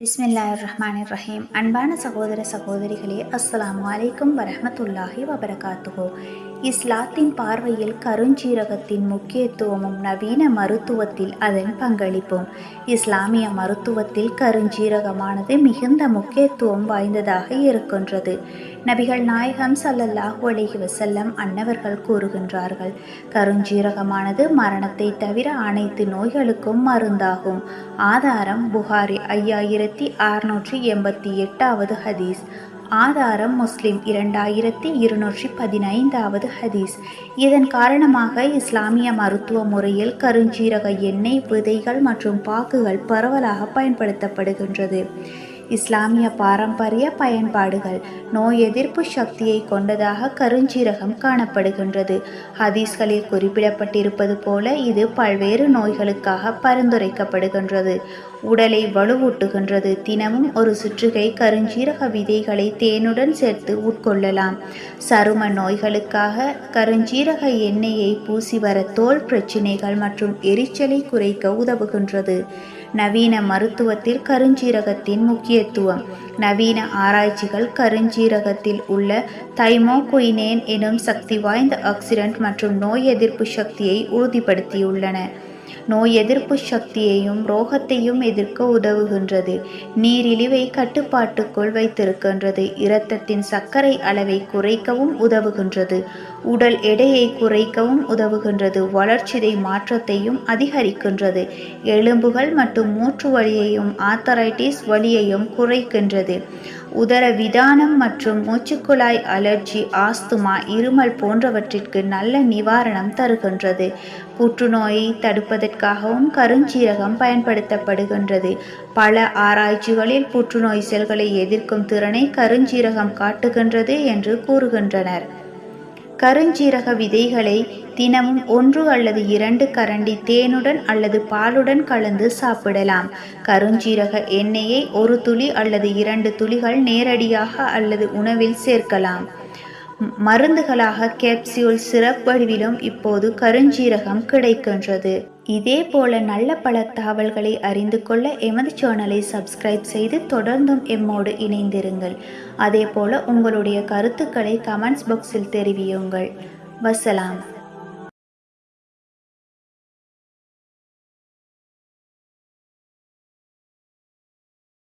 பிஸ்மில்லா ரஹ்மான் ரஹீம் அன்பான சகோதர சகோதரிகளே அஸ்லாம் அலைக்கும் வரமத்துல்லாஹி வபரகாத்துகோ இஸ்லாத்தின் பார்வையில் கருஞ்சீரகத்தின் முக்கியத்துவமும் நவீன மருத்துவத்தில் அதன் பங்களிப்பும். இஸ்லாமிய மருத்துவத்தில் கருஞ்சீரகமானது மிகுந்த முக்கியத்துவம் வாய்ந்ததாக இருக்கின்றது. நபிகள் நாயகம் சல்லல்லாஹ் அலைஹி வசல்லம் அன்னவர்கள் கூறுகின்றார்கள் கருஞ்சீரகமானது மரணத்தை தவிர அனைத்து நோய்களுக்கும் மருந்தாகும். ஆதாரம் புகாரி ஐயாயிரத்தி அறுநூற்றி எண்பத்தி எட்டாவது ஹதீஸ். ஆதாரம் முஸ்லிம் இரண்டாயிரத்தி இருநூற்றி பதினைந்தாவது ஹதீஸ். இதன் காரணமாக இஸ்லாமிய மருத்துவ முறையில் கருஞ்சீரக எண்ணெய் விதைகள் மற்றும் பாக்குகள் பரவலாக பயன்படுத்தப்படுகின்றது. இஸ்லாமிய பாரம்பரிய பயன்பாடுகள் நோய் எதிர்ப்பு சக்தியை கொண்டதாக கருஞ்சீரகம் காணப்படுகின்றது. ஹதீஸ்களில் குறிப்பிடப்பட்டிருப்பது போல இது பல்வேறு நோய்களுக்காக பரிந்துரைக்கப்படுகின்றது. உடலை வலுவூட்டுகின்றது. தினமும் ஒரு சுற்றுகை கருஞ்சீரக விதைகளை தேனுடன் சேர்த்து உட்கொள்ளலாம். சரும நோய்களுக்காக கருஞ்சீரக எண்ணெயை பூசி வர தோல் பிரச்சினைகள் மற்றும் எரிச்சலை குறைக்க உதவுகின்றது. நவீன மருத்துவத்தில் கருஞ்சீரகத்தின் முக்கியத்துவம். நவீன ஆராய்ச்சிகள் கருஞ்சீரகத்தில் உள்ள தைமோகுயினேன் எனும் சக்தி வாய்ந்த ஆக்சிடென்ட் மற்றும் நோய் எதிர்ப்பு சக்தியை உறுதிப்படுத்தியுள்ளன. நோய் எதிர்ப்பு சக்தியையும் ரோகத்தையும் எதிர்க்க உதவுகின்றது. நீரிழிவை கட்டுப்பாட்டுக்குள் வைத்திருக்கின்றது. இரத்தத்தின் சர்க்கரை அளவை குறைக்கவும் உதவுகின்றது. உடல் எடையை குறைக்கவும் உதவுகின்றது. வளர்ச்சிதை மாற்றத்தையும் அதிகரிக்கின்றது. எலும்புகள் மற்றும் மூச்சு வலியையும் ஆத்தரைட்டிஸ் வலியையும் குறைக்கின்றது. உதர விதானம் மற்றும் மூச்சுக்குழாய் அலர்ஜி ஆஸ்துமா இருமல் போன்றவற்றிற்கு நல்ல நிவாரணம் தருகின்றது. புற்றுநோயை தடுப்பதற்காகவும் கருஞ்சீரகம் பயன்படுத்தப்படுகின்றது. பல ஆராய்ச்சிகளில் புற்றுநோய் செல்களை எதிர்க்கும் திறனை கருஞ்சீரகம் காட்டுகின்றது என்று கூறுகின்றனர். கருஞ்சீரக விதைகளை தினமும் ஒன்று அல்லது இரண்டு கரண்டி தேனுடன் அல்லது பாலுடன் கலந்து சாப்பிடலாம். கருஞ்சீரக எண்ணெயை ஒரு துளி அல்லது இரண்டு துளிகள் நேரடியாக அல்லது உணவில் சேர்க்கலாம். மருந்துகளாக கேப்சியூல் சிறப்பு வடிவிலும் இப்போது கருஞ்சீரகம் கிடைக்கின்றது. இதே போல நல்ல பல தகவல்களை அறிந்து கொள்ள எமது சேனலை சப்ஸ்கிரைப் செய்து தொடர்ந்தும் எம்மோடு இணைந்திருங்கள். அதே போல உங்களுடைய கருத்துக்களை கமெண்ட்ஸ் பாக்ஸில் தெரிவியுங்கள். வசலாம்.